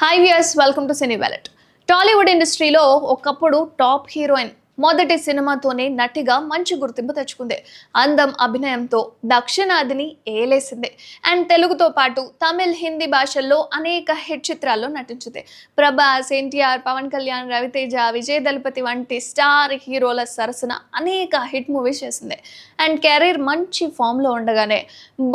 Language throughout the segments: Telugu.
Hi viewers welcome to cine wallet Tollywood ఇండస్ట్రీలో ఒకప్పుడు టాప్ హీరోయిన్ మొదటి సినిమాతోనే నటిగా మంచి గుర్తింపు తెచ్చుకుంది. అందం అభినయంతో దక్షిణాదిని ఏలేసింది. అండ్ తెలుగుతో పాటు తమిళ్ హిందీ భాషల్లో అనేక హిట్ చిత్రాల్లో నటించింది. ప్రభాస్ ఎన్టీఆర్ పవన్ కళ్యాణ్ రవితేజ విజయ్ దళపతి వంటి స్టార్ హీరోల సరసన అనేక హిట్ మూవీస్ చేసింది. అండ్ కెరీర్ మంచి ఫామ్లో ఉండగానే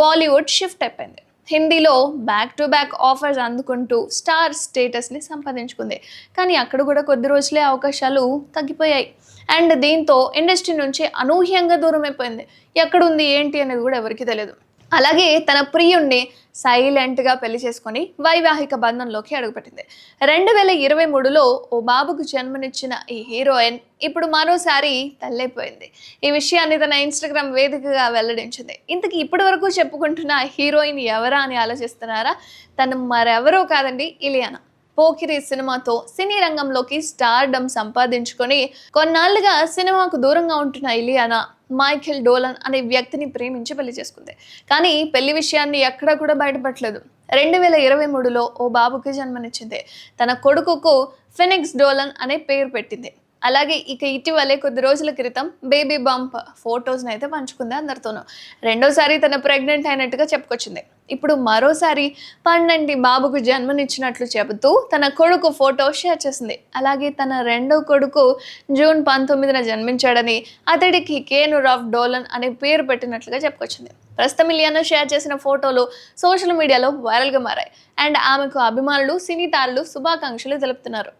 బాలీవుడ్ షిఫ్ట్ అయిపోయింది. హిందీలో బ్యాక్ టు బ్యాక్ ఆఫర్స్ అందుకుంటూ స్టార్ స్టేటస్ని సంపాదించుకుంది. కానీ అక్కడ కూడా కొద్ది రోజులే అవకాశాలు తగ్గిపోయాయి. అండ్ దీంతో ఇండస్ట్రీ నుంచి అనూహ్యంగా దూరం అయిపోయింది ఎక్కడుంది ఏంటి అనేది కూడా ఎవరికీ తెలియదు. అలాగే తన ప్రియుణ్ణి సైలెంట్గా పెళ్ళి చేసుకొని వైవాహిక బంధంలోకి అడుగుపెట్టింది. రెండు వేల ఇరవై మూడులో ఓ బాబుకు జన్మనిచ్చిన ఈ హీరోయిన్ ఇప్పుడు మరోసారి తల్లైపోయింది ఈ విషయాన్ని తన ఇన్స్టాగ్రామ్ వేదికగా వెల్లడించింది. ఇంతకీ ఇప్పటి వరకు చెప్పుకుంటున్న హీరోయిన్ ఎవరా అని ఆలోచిస్తున్నారా? తను మరెవరో కాదండి ఇలియానా. పోకిరి సినిమాతో సినీ రంగంలోకి స్టార్డమ్ సంపాదించుకొని కొన్నాళ్ళుగా సినిమాకు దూరంగా ఉంటున్న ఇలియానా మైఖిల్ డోలన్ అనే వ్యక్తిని ప్రేమించి పెళ్ళి చేసుకుంది. కానీ పెళ్ళి విషయాన్ని ఎక్కడా కూడా బయటపడలేదు. రెండు వేల ఇరవై మూడులో ఓ బాబుకి జన్మనిచ్చింది. తన కొడుకుకు ఫినిక్స్ డోలన్ అనే పేరు పెట్టింది. అలాగే ఇక ఇటీవలే కొద్ది రోజుల క్రితం బేబీ బంప్ ఫొటోస్ని అయితే పంచుకుంది అందరితోనూ. రెండోసారి తన ప్రెగ్నెంట్ అయినట్టుగా చెప్పుకొచ్చింది. ఇప్పుడు మరోసారి పన్నెండు బాబుకు జన్మనిచ్చినట్లు చెబుతూ తన కొడుకు ఫోటో షేర్ చేసింది. అలాగే తన రెండో కొడుకు జూన్ పంతొమ్మిదిన జన్మించాడని అతడికి కేను రాఫ్ డోలన్ అనే పేరు పెట్టినట్లుగా చెప్పుకొచ్చింది. ప్రస్తుతం ఇలియానా షేర్ చేసిన ఫోటోలు సోషల్ మీడియాలో వైరల్గా మారాయి. అండ్ ఆమెకు అభిమానులు సినీ తారలు శుభాకాంక్షలు తెలుపుతున్నారు.